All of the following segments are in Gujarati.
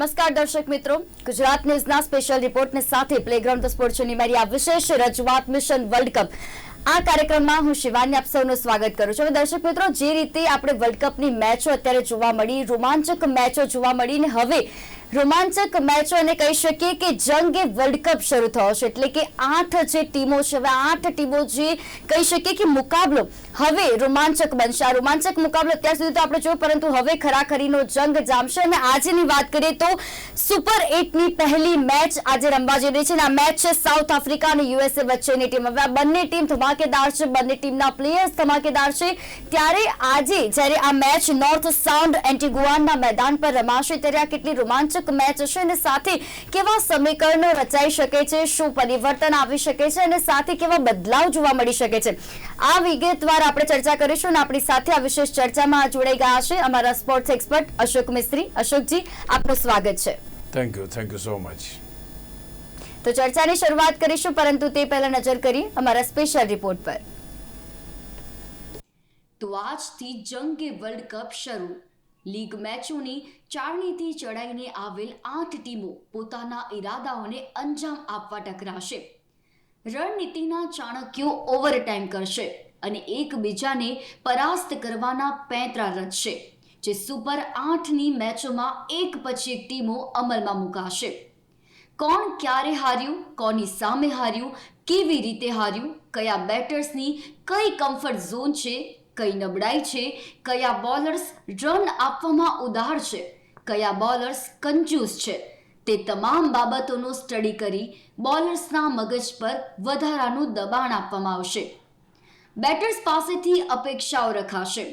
નમસ્કાર દર્શક મિત્રો. ગુજરાત ન્યૂઝના સ્પેશિયલ રિપોર્ટની સાથે પ્લેગ્રાઉન્ડ સ્પોર્ટ્સની મારી આ વિશેષ રજૂઆત મિશન વર્લ્ડ કપ. આ કાર્યક્રમમાં હું શિવાની આપ સૌનું સ્વાગત કરું છું. દર્શક મિત્રો, જે રીતે આપણે વર્લ્ડ કપની મેચો અત્યારે જોવા મળી, રોમાંચક મેચો જોવા મળી ને હવે રોમાંચક મેચો અને કહી શકીએ કે જંગ એ વર્લ્ડ કપ શરૂ થયો છે. એટલે કે આઠ જે ટીમો છે, હવે આઠ ટીમો જે કહી શકીએ કે મુકાબલો હવે રોમાંચક બનશે. આ રોમાંચક મુકાબલો અત્યાર સુધી તો આપણે જોયું, પરંતુ હવે ખરાખરીનો જંગ જામશે. અને આજની વાત કરીએ તો સુપર એટની પહેલી મેચ આજે રમવા જઈ રહી છે. અને આ મેચ છે સાઉથ આફ્રિકા અને યુએસએ વચ્ચેની ટીમ. હવે આ બંને ટીમ ધમાકેદાર છે. બંને ટીમના પ્લેયર્સ ધમાકેદાર છે. ત્યારે આજે જ્યારે આ મેચ નોર્થ સાઉન્ડ એન્ટીગુઆનના મેદાન પર રમાશે, ત્યારે આ કેટલી રોમાંચક મેચ હશે અને સાથે કેવા સમીકરણો રચાઈ શકે છે શું પરિવર્તન આવી શકે છે અને સાથે કેવા બદલાવ જોવા મળી શકે છે. આ વિગતવાર આપણે ચર્ચા કરીશું અને આપણી સાથે આ વિશેષ ચર્ચામાં જોડાઈ ગયા છે અમારા સ્પોર્ટ્સ એક્સપર્ટ અશોક મિસ્ત્રી. અશોકજી આપનું સ્વાગત છે. Thank you thank you so much તો ચર્ચાની શરૂઆત કરીશું પરંતુ તે પહેલા નજર કરીએ અમારા સ્પેશિયલ રિપોર્ટ પર. તો આજથી જંગે વર્લ્ડ કપ શરૂ. લીગ મેચોની ચારણીથી ચડાઈને આવેલ આઠ ટીમો પોતાના ઈરાદાઓને અંજામ આપવા ટકરાશે. રણનીતિના ચાણક્યો ઓવરટાઈમ કરશે અને એકબીજાને પરાસ્ત કરવાના પેંતરા રચશે, જે સુપર આઠની મેચોમાં એક પછી એક ટીમો અમલમાં મુકાશે. કોણ ક્યારે હાર્યું, કોની સામે હાર્યું, કેવી રીતે હાર્યું, કયા બેટર્સની કઈ કમ્ફર્ટ ઝોન છે કઈ નબળાઈ છે, કયા બોલર્સ રન આપવામાં ઉદાર છે, કયા બોલર્સ કંજૂસ છે. તે તમામ બાબતોનો સ્ટડી કરી બોલર્સના મગજ પર વધારાનું દબાણ આપવામાં આવશે. બેટર્સ પાસેથી અપેક્ષાઓ રખાશે.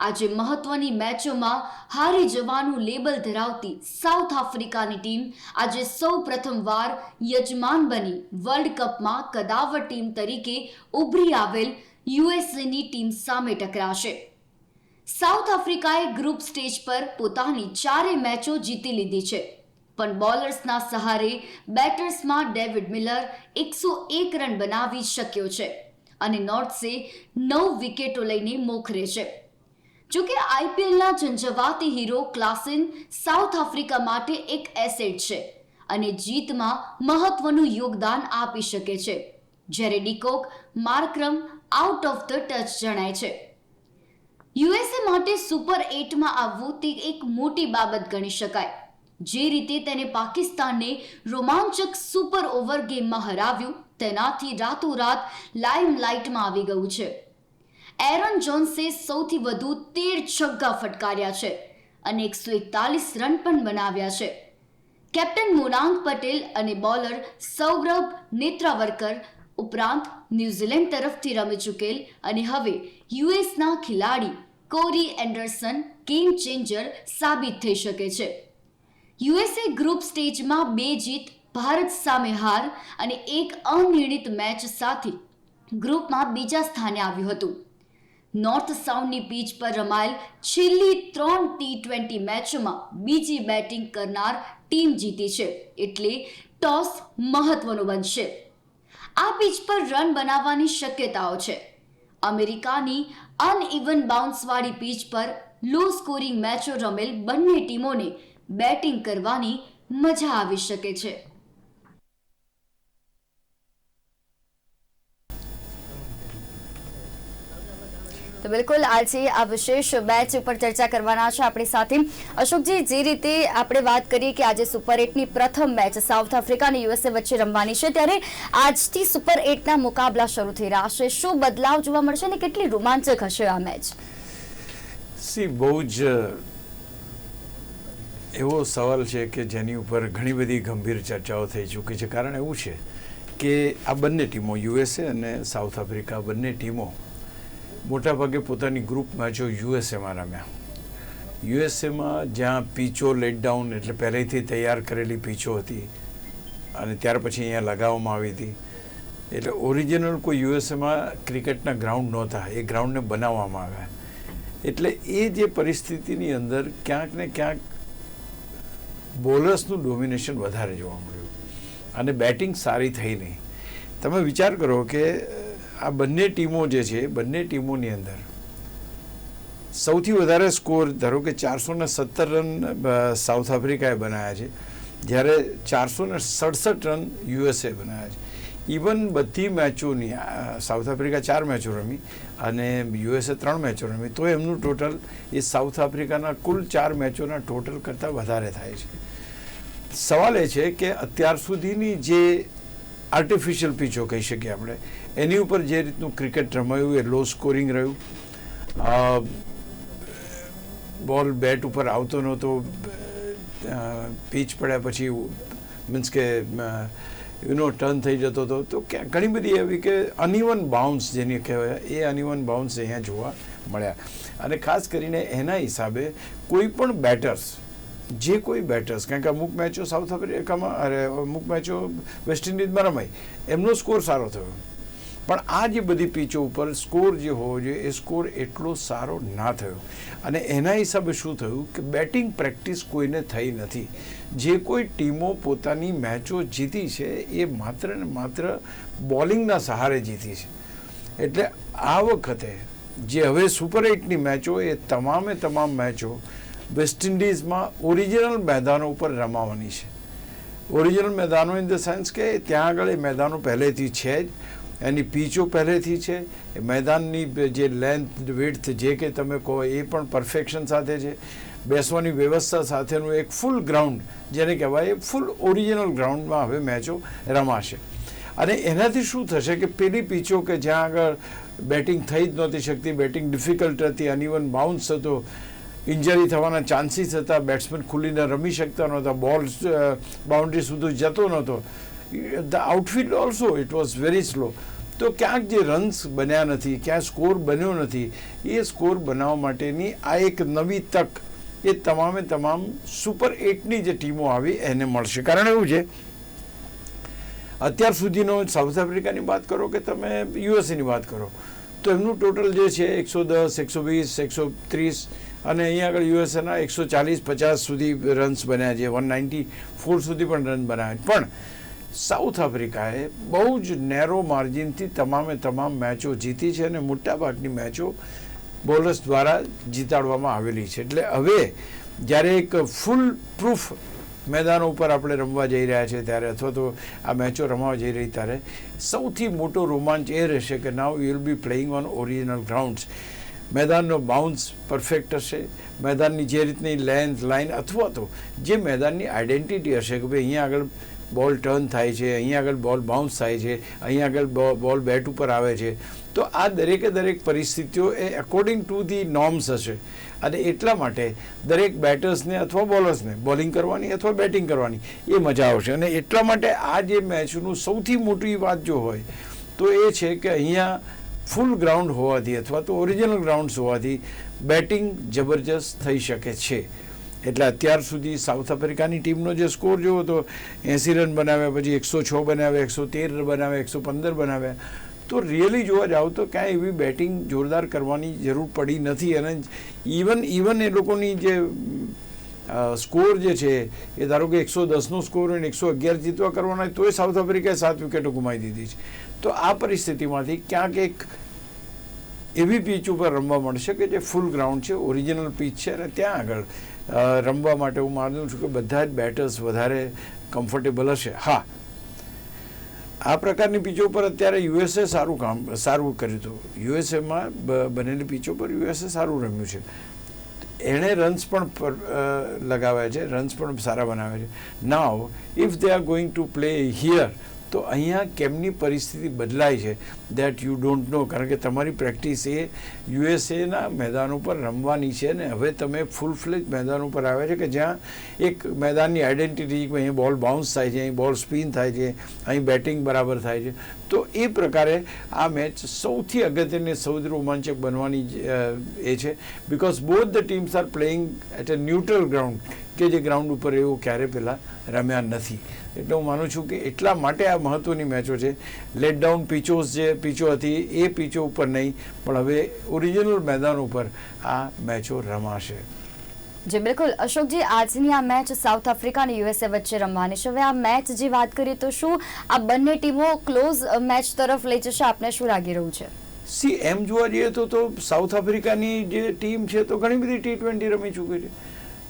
આજે મહત્વની મેચોમાં હારી જવાનું લેબલ ધરાવતી સાઉથ આફ્રિકાની ટીમ આજે સૌ પ્રથમવાર યજમાન બની વર્લ્ડ કપમાં કદાવર ટીમ તરીકે ઉભરી આવેલ યુએસએની ટીમ સામે ટકરાશે. સાઉથ આફ્રિકાએ ગ્રુપ સ્ટેજ પર પોતાની ચારે મેચો જીતી લીધી છે. પણ બોલર્સના સહારે બેટર્સમાં ડેવિડ મિલર એકસો એક રન બનાવી શક્યો છે અને નોર્થસે નવ વિકેટો લઈને મોખરે છે. જોકે આઈપીએલના ઝંઝવાતી હીરો ક્લાસિન સાઉથ આફ્રિકા માટે એક એસેટ છે અને જીતમાં મહત્વનું યોગદાન આપી શકે છે. જ્યારે de Kock, Markram out of the touch જણાય છે. યુએસએ માટે સુપર એટમાં આવવું તે એક મોટી બાબત ગણી શકાય. જે રીતે તેને પાકિસ્તાનને રોમાંચક સુપર ઓવર ગેમમાં હરાવ્યું, તેનાથી રાતોરાત લાઇમલાઇટમાં આવી ગયું છે. એરન જોન્સે સૌથી વધુ તેર છગ્ગા ફટકાર્યા છે અને એકસો એકતાલીસ રન પણ બનાવ્યા છે. કેપ્ટન મોનાંગ પટેલ અને બોલર સૌરભ નેત્રાવરકર ઉપરાંત ન્યૂઝીલેન્ડ તરફથી રમી ચૂકેલ અને હવે યુએસના ખેલાડી કોરી એન્ડરસન ગેમ ચેન્જર સાબિત થઈ શકે છે. યુએસએ ગ્રુપ સ્ટેજમાં બે જીત, ભારત સામે હાર અને એક અનિર્ણિત મેચ સાથે ગ્રુપમાં બીજા સ્થાને આવ્યું હતું. નોર્થ સાઉન્ડની પીચ પર રમાયેલ છેલ્લી ત્રણ ટી ટ્વેન્ટી મેચોમાં બીજી બેટિંગ કરનાર ટીમ જીતી છે, એટલે ટોસ મહત્વનો બનશે. આ પિચ પર રન બનાવવાની શક્યતાઓ છે. અમેરિકાની અનઇવન બાઉન્સવાળી પીચ પર લો સ્કોરિંગ મેચો રમેલ બંને ટીમોને બેટિંગ કરવાની મજા આવી શકે છે. તો બિલકુલ આજે આ વિશેષ મેચ ઉપર ચર્ચા કરવાના છે આપણી સાથે. અશોકજી, જે રીતે આપણે વાત કરીએ કે આજે સુપર એટની પ્રથમ મેચ સાઉથ આફ્રિકા અને યુએસએ વચ્ચે રમવાની છે, ત્યારે આજથી સુપર એટના મુકાબલા શરૂ થઈ રહ્યા છે. શું બદલાવ જોવા મળશે અને કેટલી રોમાંચક હશે આ મેચ? સી, બહુ જ એવો સવાલ છે કે જેની ઉપર ઘણી બધી ગંભીર ચર્ચાઓ થઈ ચૂકી છે. કારણ એવું છે કે આ બંને ટીમો યુએસએ અને સાઉથ આફ્રિકા બંને ટીમો મોટાભાગે પોતાની ગ્રુપ મેચો યુએસએમાં રમ્યા. યુએસએમાં જ્યાં પીચો લેટ ડાઉન એટલે પહેલેથી તૈયાર કરેલી પીચો હતી અને ત્યાર પછી અહીંયા લગાવવામાં આવી હતી. એટલે ઓરિજિનલ કોઈ યુએસએમાં ક્રિકેટના ગ્રાઉન્ડ નહોતા. એ ગ્રાઉન્ડને બનાવવામાં આવ્યા. એટલે એ જે પરિસ્થિતિની અંદર ક્યાંક ને ક્યાંક બોલર્સનું ડોમિનેશન વધારે જોવા મળ્યું. અને બેટિંગ સારી થઈ નહીં. તમે વિચાર કરો કે આ બંને ટીમો જે છે, બંને ટીમોની અંદર સૌથી વધારે સ્કોર ધારો કે ચારસો ને સત્તર રન સાઉથ આફ્રિકાએ બનાવ્યા છે. જ્યારે ચારસો ને સડસઠ રન યુએસએ બનાવ્યા છે. ઇવન બધી મેચોની સાઉથ આફ્રિકા ચાર મેચો રમી અને યુએસએ ત્રણ મેચો રમી, તો એમનું ટોટલ એ સાઉથ આફ્રિકાના કુલ ચાર મેચોના ટોટલ કરતાં વધારે થાય છે. સવાલ એ છે કે અત્યાર સુધીની જે આર્ટિફિશિયલ પીચો કહી શકીએ આપણે. એની ઉપર જે રીતનું ક્રિકેટ રમાયું એ લો સ્કોરિંગ રહ્યું. બોલ બેટ ઉપર આવતો નહોતો. પીચ પડ્યા પછી મીન્સ કે યુનો ટર્ન થઈ જતો હતો. તો ક્યાં ઘણી બધી એવી કે અનઇવન બાઉન્સ જેને કહેવાય, એ અનઇવન બાઉન્સ અહીંયા જોવા મળ્યા. અને ખાસ કરીને એના હિસાબે કોઈ પણ બેટર્સ જે કોઈ બેટર્સ કારણ કે અમુક મેચો સાઉથ આફ્રિકામાં અરે, અમુક મેચો વેસ્ટ ઇન્ડિઝમાં રમાઈ એમનો સ્કોર સારો થયો. પણ આ જે બધી પીચો ઉપર સ્કોર જે હોવો જોઈએ, એ સ્કોર એટલો સારો ના થયો. અને એના હિસાબે શું થયું કે બેટિંગ પ્રેક્ટિસ કોઈને થઈ નથી. જે કોઈ ટીમો પોતાની મેચો જીતી છે, એ માત્ર ને માત્ર બોલિંગના સહારે જીતી છે. એટલે આ વખતે જે હવે સુપર એટની મેચો એ તમામે તમામ મેચો વેસ્ટ ઇન્ડિઝમાં ઓરિજિનલ મેદાનો ઉપર રમાવાની છે. ઓરિજિનલ મેદાનો ઇન ધ સેન્સ કે ત્યાં આગળ એ મેદાનો પહેલેથી છે જ. એની પીચો પહેલેથી છે. એ મેદાનની જે લેન્થ વિડ્થ જે કે તમે કહો એ પણ પરફેક્શન સાથે છે. બેસવાની વ્યવસ્થા સાથેનું એક ફૂલ ગ્રાઉન્ડ જેને કહેવાય એ ફૂલ ઓરિજિનલ ગ્રાઉન્ડમાં હવે મેચો રમાશે. અને એનાથી શું થશે કે પેલી પીચો કે જ્યાં આગળ બેટિંગ થઈ જ નહોતી શકતી બેટિંગ ડિફિકલ્ટ હતી અનઇવન બાઉન્સ હતો ઇન્જરી થવાના ચાન્સીસ હતા, બેટ્સમેન ખુલીને રમી શકતા નહોતા, બોલ બાઉન્ડ્રી સુધી જતો નહોતો. The outfield also it was very slow તો ક્યાંક જે રન્સ બન્યા નથી, ક્યાં સ્કોર બન્યો નથી, એ સ્કોર બનાવવા માટેની આ એક નવી તક એ તમામે તમામ સુપર એટની જે ટીમો આવી એને મળશે. કારણ એવું છે, અત્યાર સુધીનો સાઉથ આફ્રિકાની વાત કરો કે તમે યુએસએની વાત કરો, તો એમનું ટોટલ જે છે, એકસો દસ, એકસો વીસ, એકસો ત્રીસ અને અહીંયા આગળ યુએસએના એકસો ચાલીસ પચાસ સુધી રન્સ બન્યા છે વન નાઇન્ટી ફોર સુધી પણ રન બનાવ્યા પણ સાઉથ આફ્રિકાએ બહુ જ નેરો માર્જિનથી તમામે તમામ મેચો જીતી છે અને મોટાભાગની મેચો બોલર્સ દ્વારા જીતાડવામાં આવેલી છે. એટલે હવે જ્યારે એક ફૂલ પ્રૂફ મેદાનો ઉપર આપણે રમવા જઈ રહ્યા છે ત્યારે અથવા તો આ મેચો રમવા જઈ રહી ત્યારે સૌથી મોટો રોમાંચ એ રહેશે કે now you will be playing on original grounds મેદાનનો bounce perfect હશે. મેદાનની જે રીતની લેન્થ લાઇન અથવા તો જે મેદાનની આઈડેન્ટિટી હશે કે ભાઈ અહીંયા આગળ બોલ ટર્ન થાય છે, અહીંયા આગળ બોલ બાઉન્સ થાય છે, અહીંયા આગળ બોલ બેટ ઉપર આવે છે. તો આ દરેકે દરેક પરિસ્થિતિઓ એ અકોર્ડિંગ ટુ ધી નોર્મ્સ હશે. અને એટલા માટે દરેક બેટર્સને અથવા બોલર્સને બોલિંગ કરવાની અથવા બેટિંગ કરવાની એ મજા આવશે. અને એટલા માટે આ જે મેચનું સૌથી મોટી વાત જો હોય, તો એ છે કે અહીંયા ફૂલ ગ્રાઉન્ડ હોવાથી અથવા તો ઓરિજિનલ ગ્રાઉન્ડ્સ હોવાથી બેટિંગ જબરજસ્ત થઈ શકે છે. એટલે અત્યાર સુધી સાઉથ આફ્રિકાની ટીમનો જે સ્કોર જોવો તો એંસી રન બનાવ્યા, પછી એકસો છ બનાવ્યા, એકસો તેર બનાવ્યા, એકસો પંદર બનાવ્યા. તો રિયલી જોવા જાઓ તો ક્યાંય એવી બેટિંગ જોરદાર કરવાની જરૂર પડી નથી. અને ઇવન ઇવન એ લોકોની જે સ્કોર જે છે, એ ધારો કે એકસો દસનો સ્કોર હોય ને એકસો અગિયાર જીતવા કરવાના હોય, તોય સાઉથ આફ્રિકાએ સાત વિકેટો ગુમાવી દીધી છે. તો આ પરિસ્થિતિમાંથી ક્યાંક એક એવી પીચ ઉપર રમવા મળશે કે જે ફૂલ ગ્રાઉન્ડ છે, ઓરિજિનલ પીચ છે, અને ત્યાં આગળ રમવા માટે હું માનું છું કે બધા જ બેટર્સ વધારે કમ્ફર્ટેબલ હશે. હા. આ પ્રકારની પીચો પર અત્યારે યુએસએ સારું કામ, સારું કર્યું હતું. યુએસએમાં બનેલી પીચો પર યુએસએ સારું રમ્યું છે. એણે રન્સ પણ લગાવ્યા છે, રન્સ પણ સારા બનાવ્યા છે. Now if they are going to play here તો અહીંયા કેમની પરિસ્થિતિ બદલાય છે? દેટ યુ ડોન્ટ નો કારણ કે તમારી પ્રેક્ટિસ એ યુએસએના મેદાન ઉપર રમવાની છે ને હવે તમે ફૂલ ફ્લેજ મેદાન ઉપર આવ્યા છે કે જ્યાં એક મેદાનની આઈડેન્ટિટી કે અહીં બોલ બાઉન્સ થાય છે, અહીં બોલ સ્પિન થાય છે, અહીં બેટિંગ બરાબર થાય છે. તો એ પ્રકારે આ મેચ સૌથી અગત્યને સૌથી રોમાંચક બનવાની એ છે. Because both the teams are playing at a neutral ground કે જે ગ્રાઉન્ડ ઉપર એવું ક્યારે પહેલાં રમ્યા નથી. એટલે હું માનું છું કે એટલા માટે આ મહત્ત્વની મેચો છે. લેટ ડાઉન પીચોસ જે પીચો હતી એ પીચો ઉપર નહીં પણ હવે ઓરિજિનલ મેદાન ઉપર આ મેચો રમાશે. જી બિલકુલ. અશોકજી આજની આ મેચ સાઉથ આફ્રિકા અને યુએસએ વચ્ચે રમવાની છે. હવે આ મેચ જે વાત કરીએ તો શું આ બંને ટીમો ક્લોઝ મેચ તરફ લઈ જશે? આપને શું લાગી રહ્યું છે? સી એમ જોવા જઈએ તો તો સાઉથ આફ્રિકાની જે ટીમ છે તો ઘણી બધી ટી ટ્વેન્ટી રમી ચૂકી છે.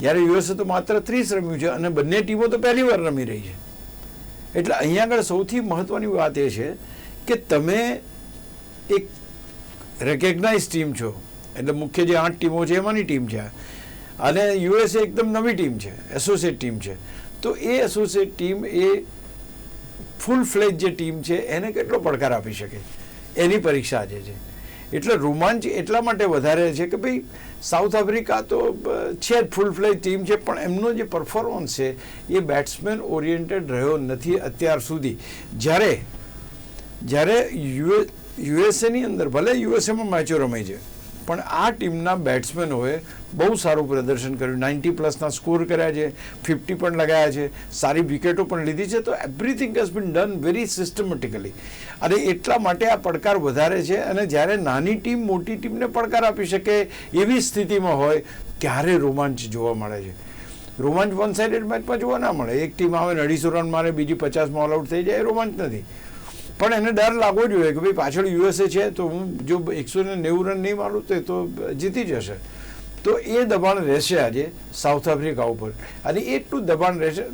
જ્યારે યુએસએ તો માત્ર ત્રીસ રમ્યું છે અને બંને ટીમો તો પહેલી વાર રમી રહી છે. એટલે અહીંયા આગળ સૌથી મહત્વની વાત એ છે કે તમે એક રેકેગ્નાઇઝ ટીમ છો. એટલે મુખ્ય જે આઠ ટીમો છે એમાંની ટીમ છે. અને યુએસએ એકદમ નવી ટીમ છે એસોસિએટ ટીમ છે. તો એ એસોસિએટ ટીમ એ ફૂલ ફ્લેજ જે ટીમ છે એને કેટલો પડકાર આપી શકે? એની પરીક્ષા આજે છે. એટલે રોમાંચ એટલા માટે વધારે છે કે ભાઈ સાઉથ આફ્રિકા તો છે ફૂલ ફ્લેજ ટીમ છે, પણ એમનો જે પરફોર્મન્સ છે, એ બેટ્સમેન ઓરિએન્ટેડ રહ્યો નથી અત્યાર સુધી. જ્યારે જ્યારે યુએ, યુએસએની અંદર, ભલે યુએસએમાં મેચો રમાઈ છે પણ આ ટીમના બેટ્સમેનોએ બહુ સારું પ્રદર્શન કર્યું. નાઇન્ટી પ્લસના સ્કોર કર્યા છે, ફિફ્ટી પણ લગાયા છે, સારી વિકેટો પણ લીધી છે. તો everything has been done very systematically અને એટલા માટે આ પડકાર વધારે છે અને જ્યારે નાની ટીમ મોટી ટીમને પડકાર આપી શકે એવી સ્થિતિમાં હોય, ત્યારે રોમાંચ જોવા મળે છે. રોમાંચ વન સાઇડેડ મેચમાં જોવા ના મળે. એક ટીમ આવે અઢીસો રન મારે, બીજી પચાસમાં ઓલ આઉટ થઈ જાય, એ રોમાંચ નથી. પણ એને ડર લાગવો જોઈએ કે ભાઈ પાછળ યુએસએ છે તો હું જો એકસો ને નેવું રન નહીં મારું તો તો જીતી જશે. તો એ દબાણ રહેશે આજે સાઉથ આફ્રિકા ઉપર. અને એટલું દબાણ રહેશે.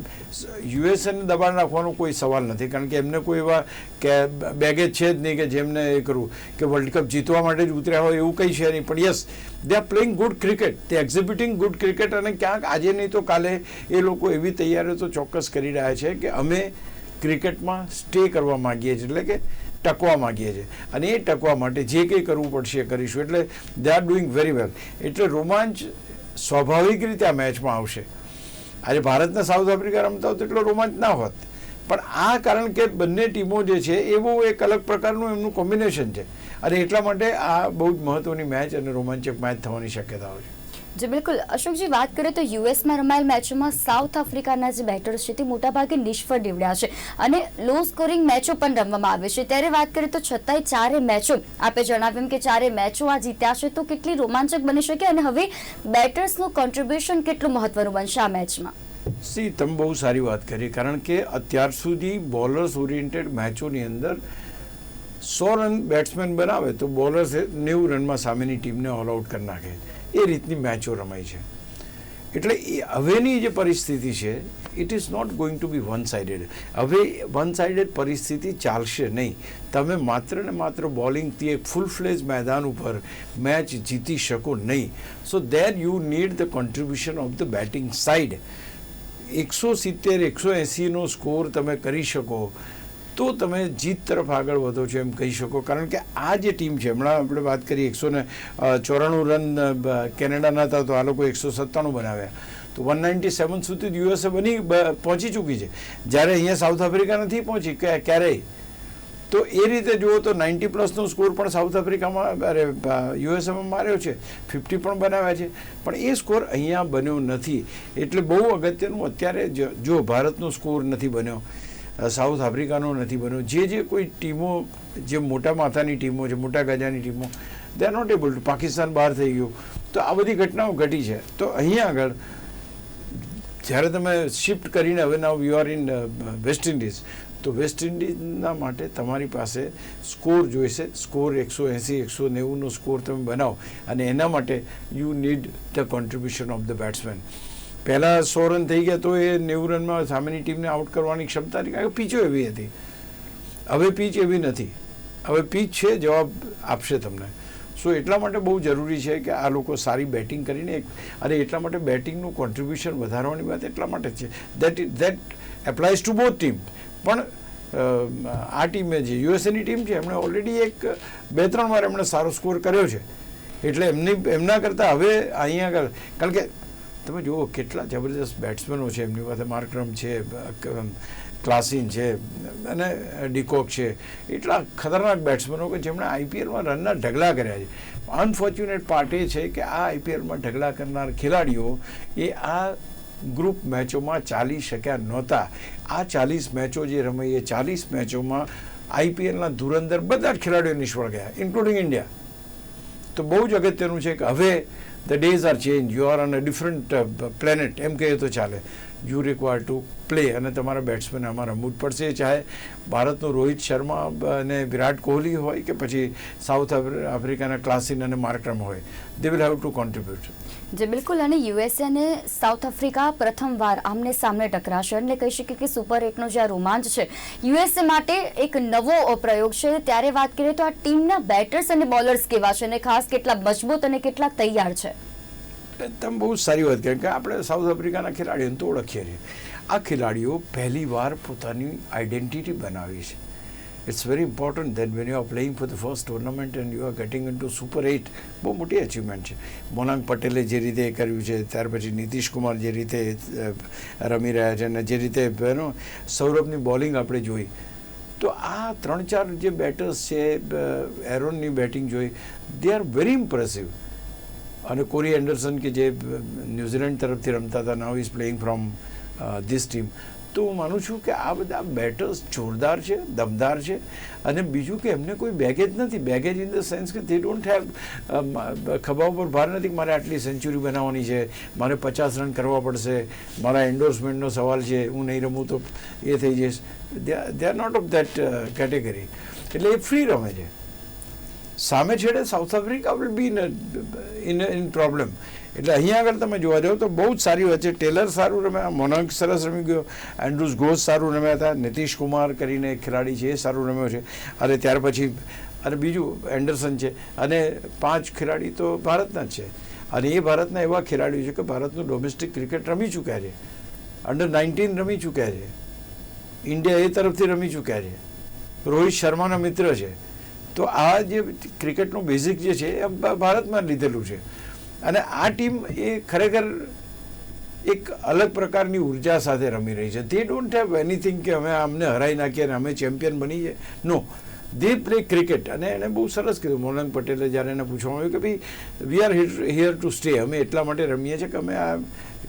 યુએસએને દબાણ રાખવાનો કોઈ સવાલ નથી. કારણ કે એમને કોઈ એવા કે બેગેજ છે જ નહીં કે જેમને એ કરવું. કે વર્લ્ડ કપ જીતવા માટે જ ઉતર્યા હોય એવું કંઈ છે નહીં. પણ yes they are playing good cricket તે એક્ઝિબિટિંગ ગુડ ક્રિકેટ અને ક્યાંક આજે નહીં તો કાલે એ લોકો એવી તૈયારીઓ તો ચોક્કસ કરી રહ્યા છે કે અમે ક્રિકેટમાં સ્ટે કરવા માગીએ છીએ, એટલે કે ટકવા માગીએ છીએ. અને એ ટકવા માટે જે કંઈ કરવું પડશે એ કરીશું. એટલે they are doing very well એટલે રોમાંચ સ્વાભાવિક રીતે આ મેચમાં આવશે. આજે ભારતને સાઉથ આફ્રિકા રમતા હોત એટલો રોમાંચ ના હોત. પણ આ કારણ કે બંને ટીમો જે છે એ બહુ એક અલગ પ્રકારનું એમનું કોમ્બિનેશન છે. અને એટલા માટે આ બહુ જ મહત્ત્વની મેચ અને રોમાંચક મેચ થવાની શક્યતાઓ છે. જી, બિલકુલ. અશોકજી, વાત કરીએ તો યુએસમાં રમાયેલ મેચોમાં સાઉથ આફ્રિકાના જે બેટર્સ છે, તે મોટાભાગે નિષ્ફળ નીવડ્યા છે અને લો સ્કોરિંગ મેચો પણ રમવામાં આવે છે. ત્યારે વાત કરીએ તો છતાંય ચારે મેચો, આપે જણાવ્યું કે ચારે મેચો આ જીત્યા છે, તો કેટલી રોમાંચક બની શકે અને હવે બેટર્સનું કોન્ટ્રીબ્યુશન કેટલું મહત્વનું બનશે આ મેચમાં? સી, તમે બહુ સારી વાત કરી, કારણ કે અત્યાર સુધી બોલર્સ ઓરિએન્ટેડ મેચોની અંદર સો રન બેટ્સમેન બનાવે તો બોલર્સ નેવું રનમાં સામેની ટીમને ઓલ આઉટ કરી નાખે. એ રીતની મેચો રમાય છે. એટલે એ હવેની જે પરિસ્થિતિ છે it is not going to be one sided હવે વન સાઇડેડ પરિસ્થિતિ ચાલશે નહીં. તમે માત્ર ને માત્ર બોલિંગથી એક ફૂલ ફ્લેજ મેદાન ઉપર મેચ જીતી શકો નહીં. So there you need the contribution of the batting side એકસો સિત્તેર, એકસો એંસીનો સ્કોર તમે કરી શકો. તો તમે જીત તરફ આગળ વધો છો એમ કહી શકો. કારણ કે આ જે ટીમ છે, હમણાં આપણે વાત કરી એકસો ને ચોરાણું રન કેનેડાના હતા તો આ લોકો એકસો સત્તાણું બનાવ્યા. તો વન નાઇન્ટી સેવન સુધી યુએસએ બની પહોંચી ચૂકી છે. જ્યારે અહીંયા સાઉથ આફ્રિકા નથી પહોંચી, ક્યા- ક્યારેય. તો એ રીતે જુઓ તો નાઇન્ટી પ્લસનો સ્કોર પણ સાઉથ આફ્રિકામાં, અરે યુએસએમાં માર્યો છે. ફિફ્ટી પણ બનાવ્યા છે. પણ એ સ્કોર અહીંયા બન્યો નથી. એટલે બહુ અગત્યનું અત્યારે જો ભારતનો સ્કોર નથી બન્યો. સાઉથ આફ્રિકાનો નથી બન્યો. જે જે કોઈ ટીમો, જે મોટા માથાની ટીમો છે મોટા ગજાની ટીમો they are not able to Pakistan બહાર થઈ ગયું. તો આ બધી ઘટનાઓ ઘટી છે. તો અહીંયા આગળ, જ્યારે તમે શિફ્ટ કરીને હવે now you are in West Indies તો વેસ્ટ ઇન્ડિઝના માટે તમારી પાસે સ્કોર જોઈશે. સ્કોર એકસો એંસી, એકસો નેવુંનો સ્કોર તમે બનાવો. અને એના માટે you need the contribution of the batsman પહેલાં સો રન થઈ ગયા તો એ નેવું રનમાં સામેની ટીમને આઉટ કરવાની ક્ષમતા હતી, કારણ કે પીચો એવી હતી. હવે પીચ એવી નથી. હવે પીચ છે, જવાબ આપશે તમને. સો એટલા માટે બહુ જરૂરી છે કે આ લોકો સારી બેટિંગ કરીને એક અને એટલા માટે બેટિંગનું કોન્ટ્રીબ્યુશન વધારવાની વાત એટલા માટે છે. That that applies to both team પણ આ ટીમે જે યુએસએની ટીમ છે, એમણે ઓલરેડી એક બે ત્રણ વાર એમણે સારો સ્કોર કર્યો છે. એટલે એમની એમના કરતાં હવે અહીંયા આગળ કારણ કે તમે જુઓ, કેટલા જબરદસ્ત બેટ્સમેનો છે. એમની પાસે માર્કરમ છે ક્લાસિન છે અને ડિકોક છે. એટલા ખતરનાક બેટ્સમેનો કે જેમણે આઈપીએલમાં રનના ઢગલા કર્યા છે. અનફોર્ચ્યુનેટ પાર્ટ એ છે કે આ આઈપીએલમાં ઢગલા કરનાર ખેલાડીઓ એ આ ગ્રુપ મેચોમાં ચાલી શક્યા નહોતા. આ ચાલીસ મેચો જે રમાઈ, એ ચાલીસ મેચોમાં આઈપીએલના ધુરંદર બધા જ ખેલાડીઓ નિષ્ફળ ગયા ઇન્ક્લુડિંગ ઇન્ડિયા તો બહુ જ અગત્યનું છે કે હવે the days are changed. You are on a different uh, planet. Mk to chale you require to play અને તમારા બેટ્સમેન આમાં રમવું પડશે. ચાહે ભારતનો રોહિત શર્મા અને વિરાટ કોહલી હોય કે પછી સાઉથ આફ્રિકાના ક્લાસિન અને માર્કરમ હોય they will have to contribute જે, બિલકુલ. અને યુએસએ અને સાઉથ આફ્રિકા પ્રથમવાર આમને સામને ટકરાશે. એટલે કહી શકીએ કે સુપર એટનો જે આ રોમાંચ છે, યુએસએ માટે એક નવો પ્રયોગ છે. ત્યારે વાત કરીએ તો આ ટીમના બેટર્સ અને બોલર્સ કેવા છે અને ખાસ કેટલા મજબૂત અને કેટલા તૈયાર છે? તમે બહુ સારી વાત. કારણ કે આપણે સાઉથ આફ્રિકાના ખેલાડીઓને તો ઓળખીએ છીએ. આ ખેલાડીઓ પહેલીવાર પોતાની આઈડેન્ટિટી બનાવી છે. It's very important that when you are playing for the first tournament and you are getting into super eight બહુ મોટી અચીવમેન્ટ છે. મોનાંગ પટેલે જે રીતે કર્યું છે, ત્યાર પછી નીતિશ કુમાર જે રીતે રમી રહ્યા છે અને જે રીતે, એનો સૌરભની બોલિંગ આપણે જોઈ. તો આ ત્રણ ચાર જે બેટર્સ છે એરોનની બેટિંગ જોઈ દે આર વેરી ઇમ્પ્રેસિવ અને કોરી એન્ડરસન કે જે ન્યૂઝીલેન્ડ તરફથી રમતા હતા now is playing from this team તો હું માનું છું કે આ બધા બેટર્સ જોરદાર છે, દમદાર છે. અને બીજું કે એમને કોઈ બેગેજ નથી. બેગેજ ઇન ધ સેન્સ કે તે ડોન્ટ હેવ ખભા ઉપર ભાર નથી કે મારે આટલી સેન્ચુરી બનાવવાની છે, મારે પચાસ રન કરવા પડશે, મારા એન્ડોર્સમેન્ટનો સવાલ છે, હું નહીં રમું તો એ થઈ જઈશ. They are not of that category એટલે એ ફ્રી રમે છે. સામે છેડે South Africa will be in in problem એટલે અહીંયા આગળ તમે જોવા જાઓ તો બહુ જ સારી વાત છે. ટેલર સારું રમ્યા મોનાંક સરસ રમી ગયો. એન્ડ્રુસ ઘોષ સારું રમ્યા હતા. નીતિશ કુમાર કરીને ખેલાડી છે, એ સારું રમ્યો છે. અને ત્યાર પછી, અને બીજું એન્ડરસન છે. અને પાંચ ખેલાડી તો ભારતના જ છે. અને એ ભારતના એવા ખેલાડીઓ છે કે ભારતનું ડોમેસ્ટિક ક્રિકેટ રમી ચૂક્યા છે. અંડર નાઇન્ટીન રમી ચૂક્યા છે. ઇન્ડિયા એ તરફથી રમી ચૂક્યા છે. રોહિત શર્માના મિત્ર છે. તો આ જે ક્રિકેટનું બેઝિક જે છે, એ ભારતમાં લીધેલું છે. અને આ ટીમ એ ખરેખર એક અલગ પ્રકારની ઊર્જા સાથે રમી રહી છે. દે ડોન્ટ હેવ એનીથિંગ કે અમે અમને હરાઈ નાખીએ અને અમે ચેમ્પિયન બની જાય નો દે પ્લે ક્રિકેટ અને એણે બહુ સરસ કીધું મોનંગ પટેલે જ્યારે એને પૂછવામાં આવ્યું કે ભાઈ we are here to stay અમે એટલા માટે રમીએ છીએ કે અમે આ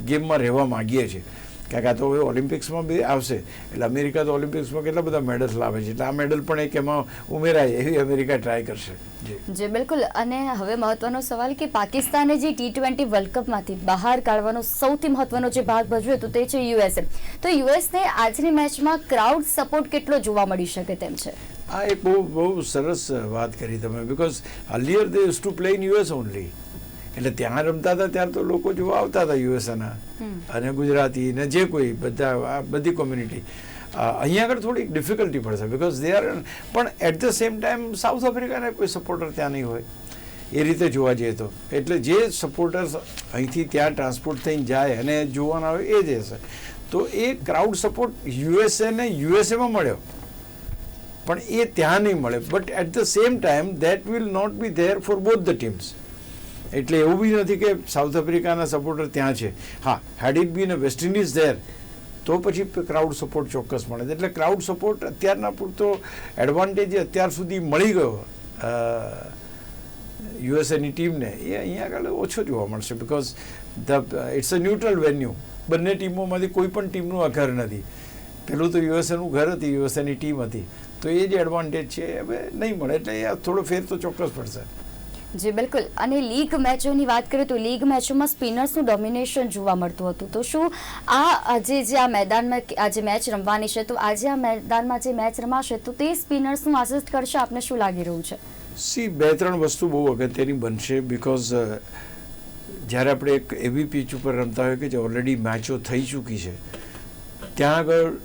ગેમમાં રહેવા માગીએ છીએ. કારણ કે આ તો ઓલિમ્પિક્સમાં બી આવશે. એટલે અમેરિકા તો ઓલિમ્પિક્સમાં કેટલા બધા મેડલ્સ લાવે છે. એટલે આ મેડલ પણ એક એમાં ઉમેરાય એવી અમેરિકા ટ્રાય કરશે. જે. બિલકુલ. અને હવે મહત્વનો સવાલ કે પાકિસ્તાને જે ટી ટ્વેન્ટી વર્લ્ડ કપમાંથી બહાર કાઢવાનો સૌથી મહત્વનો જે ભાગ ભજવ્યો હતો તે છે યુએસએ તો યુએસને આજની મેચમાં ક્રાઉડ સપોર્ટ કેટલો જોવા મળી શકે તેમ છે? આ એક બહુ બહુ સરસ વાત કરી તમે because earlier they to play in US only એટલે ત્યાં રમતા હતા ત્યાં તો લોકો જોવા આવતા હતા યુએસના અને ગુજરાતી ને જે કોઈ બધા આ બધી કોમ્યુનિટી અહીંયા આગળ થોડીક ડિફિકલ્ટી પડશે બિકોઝ દે આર પણ at the same time South આફ્રિકાને કોઈ સપોર્ટર ત્યાં નહીં હોય. એ રીતે જોવા જઈએ તો. એટલે જે સપોર્ટર્સ અહીંથી ત્યાં ટ્રાન્સપોર્ટ થઈને જાય અને જોવાના હોય એ જ હશે. તો એ ક્રાઉડ સપોર્ટ યુએસએ ને યુએસએમાં મળ્યો. પણ એ ત્યાં નહીં મળે. But at the same time that will not be there for both the teams એટલે એવું બી નથી કે સાઉથ આફ્રિકાના સપોર્ટર ત્યાં છે. હા હેડ ઇટ બી ને વેસ્ટ ઇન્ડિઝ ધેર તો પછી ક્રાઉડ સપોર્ટ ચોક્કસ મળે એટલે ક્રાઉડ સપોર્ટ અત્યારના પૂરતો એડવાન્ટેજ અત્યાર સુધી મળી ગયો યુએસએની ટીમને. એ અહીંયા આગળ ઓછો જોવા મળશે because the it's a neutral venue બંને ટીમોમાંથી કોઈ પણ ટીમનું આ ઘર નથી. પેલું તો યુએસએનું ઘર હતી યુએસએની ટીમ હતી. તો એ જે એડવાન્ટેજ છે, હવે નહીં મળે. એટલે થોડો ફેર તો ચોક્કસ પડશે. જી, બિલકુલ. અને લીગ મેચોની વાત કરીએ તો લીગ મેચોમાં સ્પિનર્સનું ડોમિનેશન જોવા મળતું હતું. તો શું આ આજે જે આ મેદાનમાં આજે મેચ રમવાની છે, તો આજે આ મેદાનમાં જે મેચ રમાશે, તો તે સ્પિનર્સનું આસિસ્ટ કરશે. આપને શું લાગી રહ્યું છે? સી, બે ત્રણ વસ્તુ બહુ અગત્યની બનશે બિકોઝ જ્યારે આપણે એક એવી પીચ ઉપર રમતા હોય કે જે ઓલરેડી મેચો થઈ ચૂકી છે, ત્યાં આગળ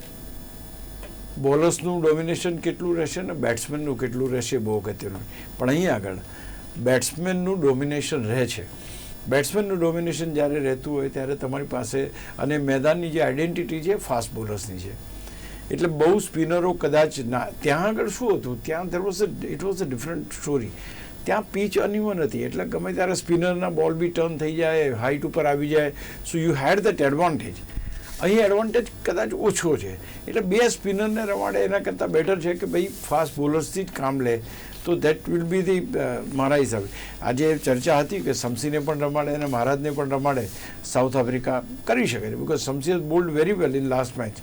બોલર્સનું ડોમિનેશન કેટલું રહેશે ને બેટ્સમેનનું કેટલું રહેશે બહુ અગત્યનું પણ અહીં આગળ બેટ્સમેનનું ડોમિનેશન રહે છે. બેટ્સમેનનું ડોમિનેશન જ્યારે રહેતું હોય ત્યારે તમારી પાસે અને મેદાનની જે આઈડેન્ટિટી છે, ફાસ્ટ બોલર્સની છે. એટલે બહુ સ્પિનરો કદાચ ના, ત્યાં આગળ શું હતું? ત્યાં there was it was a different story ત્યાં પીચ અનિવન હતી. એટલે ગમે ત્યારે સ્પિનરના બોલ બી ટર્ન થઈ જાય હાઇટ ઉપર આવી જાય so you had that advantage અહીં એડવાન્ટેજ કદાચ ઓછો છે. એટલે બે સ્પિનરને રમાડે એના કરતાં બેટર છે કે ભાઈ ફાસ્ટ બોલર્સથી જ કામ લે. તો દેટ વિલ બી ધી મારા હિસાબે. આજે ચર્ચા હતી કે શમસીને પણ રમાડે અને મહારાજને પણ રમાડે, સાઉથ આફ્રિકા કરી શકે છે. Because Shamsi bowled very well in last match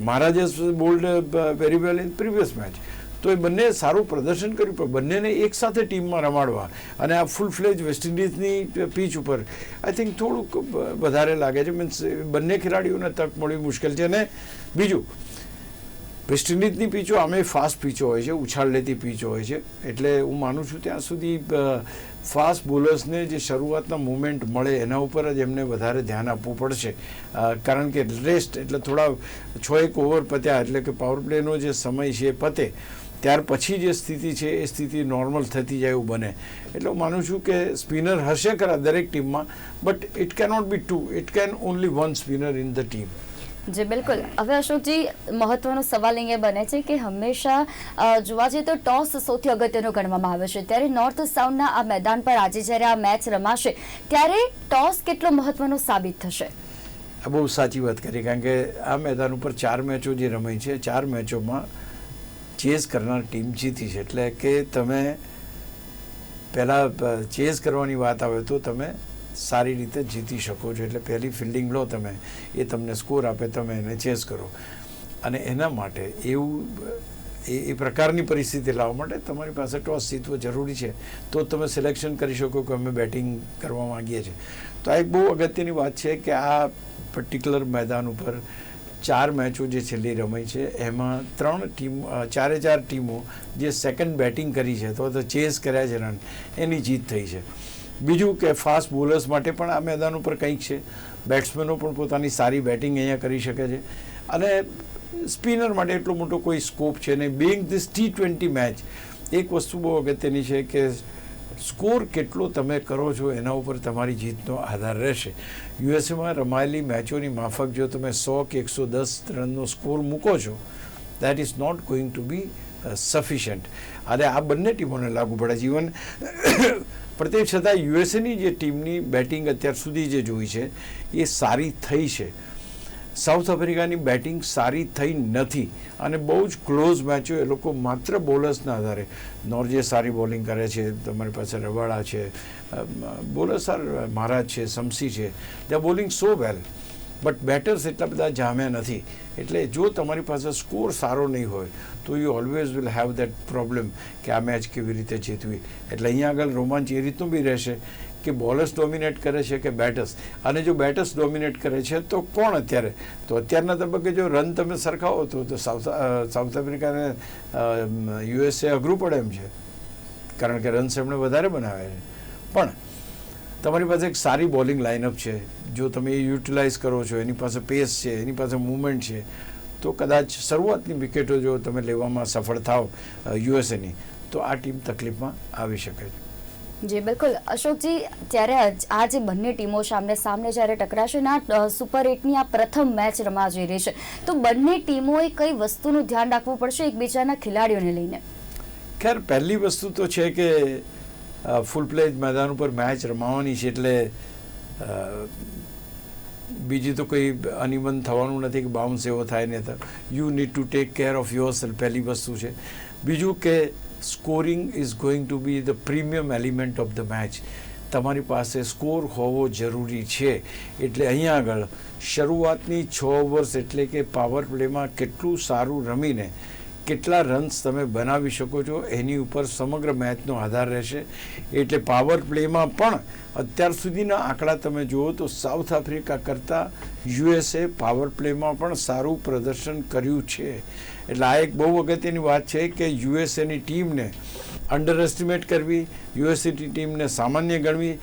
Maharaj bowled very well in previous match તો એ બંને સારું પ્રદર્શન કર્યું, પણ બંનેને એક સાથે ટીમમાં રમાડવા અને આ ફૂલ ફ્લેજ વેસ્ટ ઇન્ડિઝની પીચ ઉપર આઈ થિંક થોડુંક વધારે લાગે છે. મીન્સ બંને ખેલાડીઓને તક મળવી મુશ્કેલ છે. અને બીજું વેસ્ટ ઇન્ડિઝની પીચો આમે ફાસ્ટ પીચો હોય છે ઉછાળ લેતી પીચો હોય છે એટલે હું માનું છું ત્યાં સુધી ફાસ્ટ બોલર્સને જે શરૂઆતના મુમેન્ટ મળે એના ઉપર જ એમને વધારે ધ્યાન આપવું પડશે કારણ કે રેસ્ટ એટલે થોડા છ એક ઓવર પત્યા એટલે કે પાવર પ્લેનો જે સમય છે એ પતે ત્યાર પછી જે સ્થિતિ છે એ સ્થિતિ નોર્મલ થતી જાય એવું બને એટલે હું માનું છું કે સ્પિનર હશે ખરા દરેક ટીમમાં but it cannot be to it can only one spinner in the team જી, બિલકુલ. હવે અશોકજી, મહત્વનો સવાલ અહીંયા બને છે કે હંમેશા જોવા જઈએ તો ટોસ સૌથી અગત્યનો ગણવામાં આવે છે. ત્યારે નોર્થ સાઉથના આ મેદાન પર આજે જ્યારે આ મેચ રમાશે, ત્યારે ટોસ કેટલો મહત્વનો સાબિત થશે? આ બહુ સાચી વાત કરી, કારણ કે આ મેદાન ઉપર ચાર મેચો જે રમાઈ છે, ચાર મેચોમાં ચેસ કરનાર ટીમ જીતી છે. એટલે કે તમે પહેલાં ચેઝ કરવાની વાત આવે તો તમે સારી રીતે જીતી શકો છો. એટલે પહેલી ફિલ્ડિંગ લો તમે, એ તમને સ્કોર આપે, તમે એને ચેઝ કરો. અને એના માટે એવું, એ એ પ્રકારની પરિસ્થિતિ લાવવા માટે તમારી પાસે ટોસ જીતવો જરૂરી છે. તો તમે સિલેક્શન કરી શકો કે અમે બેટિંગ કરવા માંગીએ છીએ. તો આ એક બહુ અગત્યની વાત છે કે આ પર્ટિક્યુલર મેદાન ઉપર ચાર મેચો જે છેલ્લી રમાઈ છે, એમાં ત્રણ ટીમ ચારે ચાર ટીમો જે સેકન્ડ બેટિંગ કરી છે અથવા તો ચેઝ કર્યા છે રન એની જીત થઈ છે. બીજું કે ફાસ્ટ બોલર્સ માટે પણ આ મેદાન ઉપર કંઈક છે. બેટ્સમેનો પણ પોતાની સારી બેટિંગ અહીંયા કરી શકે છે. અને સ્પિનર માટે એટલો મોટો કોઈ સ્કોપ છે નહીં. Being this T twenty match એક વસ્તુ બહુ અગત્યની છે કે સ્કોર કેટલો તમે કરો છો એના ઉપર તમારી જીતનો આધાર રહેશે. યુએસએમાં રમાયેલી મેચોની માફક જો તમે સો કે એકસો દસ રનનો સ્કોર મૂકો છો that is not going to be sufficient અને આ બંને ટીમોને લાગુ પડે. છે ઇવન પણ તે છતાં યુએસએની જે ટીમની બેટિંગ અત્યાર સુધી જે જોઈ છે, એ સારી થઈ છે. સાઉથ આફ્રિકાની બેટિંગ સારી થઈ નથી અને બહુ જ ક્લોઝ મેચો એ લોકો માત્ર બોલર્સના આધારે. નોર્જે સારી બોલિંગ કરે છે, તમારી પાસે રવાડા છે બોલર સાર મહારાજ છે, સમસી છે they bowling so well but batters એટલા બધા જામ્યા નથી. એટલે જો તમારી પાસે સ્કોર સારો નહીં હોય તો you always will have that problem કે આ મેચ કેવી રીતે જીતવી. એટલે અહીંયા આગળ રોમાંચ એ રીતનું બી રહેશે કે બોલર્સ ડોમિનેટ કરે છે કે બેટર્સ અને જો બેટર્સ ડોમિનેટ કરે છે, તો કોણ અત્યારે? તો અત્યારના તબક્કે જો રન તમે સરખાવો તો સાઉથ સાઉથ આફ્રિકાને યુએસએ અઘરું પડે એમ છે. કારણ કે રન્સ એમણે વધારે બનાવ્યા છે. પણ તમારી પાસે એક સારી બોલિંગ લાઇનઅપ છે. જો તમે એ યુટિલાઇઝ કરો છો, એની પાસે પેસ છે, એની પાસે મુવમેન્ટ છે તો કદાચ શરૂઆતની વિકેટો જો તમે લેવામાં સફળ થાવ યુએસએની તો આ ટીમ તકલીફમાં આવી શકે છે. જી બિલકુલ. અશોકજી ત્યારે આ જે બંને ટીમો સામને સામને જ્યારે ટકરાશે ને આ સુપર એટની આ પ્રથમ મેચ રમવા જઈ રહી છે તો બંને ટીમોએ કઈ વસ્તુનું ધ્યાન રાખવું પડશે એકબીજાના ખેલાડીઓને લઈને? ખેર પહેલી વસ્તુ તો છે કે ફૂલ પ્લેજ મેદાન ઉપર મેચ રમાવાની છે એટલે બીજી તો કંઈ અનિબંધ થવાનું નથી કે બાઉન્સ એવો થાય ને તો. You need to take care of yourself પહેલી વસ્તુ છે. બીજું કે scoring is going to be the premium element of the match તમારી પાસે સ્કોર હોવો જરૂરી છે. એટલે અહીંયા આગળ, શરૂઆતની છ ઓવર્સ એટલે કે પાવર પ્લેમાં કેટલું સારું રમીને કેટલા રન્સ તમે બનાવી શકો છો, એની ઉપર સમગ્ર મેચનો આધાર રહેશે. એટલે પાવર પ્લેમાં પણ અત્યાર સુધીના આંકડા તમે જુઓ તો સાઉથ આફ્રિકા કરતાં યુએસએ પાવર પ્લેમાં પણ સારું પ્રદર્શન કર્યું છે. એટલે આ એક બહુ અગત્યની વાત છે કે યુએસએની ટીમને અંડર એસ્ટિમેટ કરવી યુએસએની ટીમને સામાન્ય ગણવી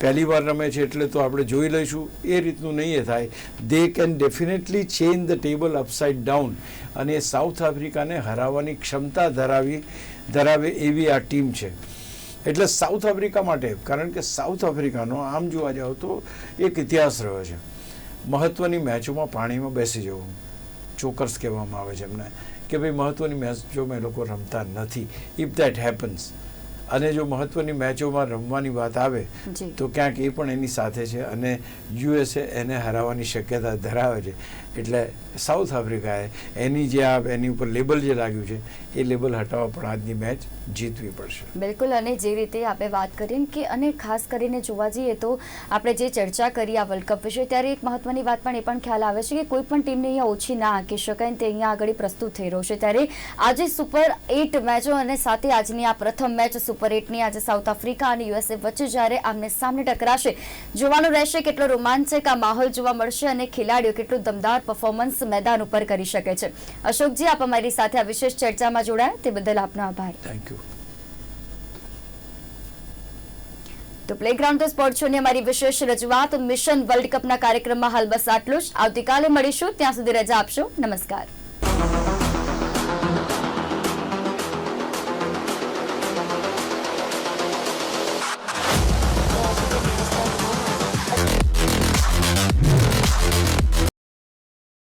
પહેલી વાર રમે છે એટલે તો આપણે જોઈ લઈશું. એ રીતનું નહીં એ થાય. They can definitely change the table upside down અને સાઉથ આફ્રિકાને હરાવવાની ક્ષમતા ધરાવી, ધરાવે એવી આ ટીમ છે. એટલે સાઉથ આફ્રિકા માટે, કારણ કે સાઉથ આફ્રિકાનો આમ જોવા જાઓ તો એક ઇતિહાસ રહ્યો છે. મહત્ત્વની મેચોમાં પાણીમાં બેસી જવું. ચોકર્સ કહેવામાં આવે છે એમને. કે ભાઈ મહત્ત્વની મેચોમાં એ લોકો રમતા નથી. ઇફ દેટ હેપન્સ અને જો મહત્વની મેચોમાં રમવાની વાત આવે તો ક્યાંક એ પણ એની સાથે છે અને યુએસએ એને હરાવવાની શક્યતા ધરાવે છે. એટલે સાઉથ આફ્રિકાએ એની જે આ એની ઉપર લેબલ જે લાગ્યું છે, એ લેબલ હટાવવા પણ આજની મેચ જીતવી પડશે. બિલકુલ, અને જે રીતે આપણે વાત કરીએ કે, અને ખાસ કરીને જોવા જઈએ તો આપણે જે ચર્ચા કરી આ વર્લ્ડ કપ વિશે, ત્યારે એક મહત્વની વાત પણ એ પણ ખ્યાલ આવે છે કે કોઈ પણ ટીમને અહીંયા ઓછી ના આંકી શકાય તે અહીંયા આગળ પ્રસ્તુત થઈ રહ્યો છે. ત્યારે આજે સુપર એટ મેચો અને સાથે આજની આ પ્રથમ મેચ સુપર એટની આજે સાઉથ આફ્રિકા અને યુએસએ વચ્ચે જ્યારે આમને સામને ટકરાશે, જોવાનું રહેશે કેટલો રોમાંચક આ માહોલ જોવા મળશે અને ખેલાડીઓ કેટલું દમદાર પરફોર્મન્સ મેદાન ઉપર કરી શકે છે. અશોકજી આપ અમારી સાથે આ વિશેષ ચર્ચામાં જોડાયા. તે બદલ આપનો આભાર. થેન્ક યુ તો પ્લેગ્રાઉન્ડ તો સ્પોર્ટ શોની અમારી વિશેષ રજૂઆત. મિશન વર્લ્ડ કપના કાર્યક્રમમાં હાલ બસ આટલું જ. આવતીકાલે મળીશું. ત્યાં સુધી રજા આપશો. નમસ્કાર.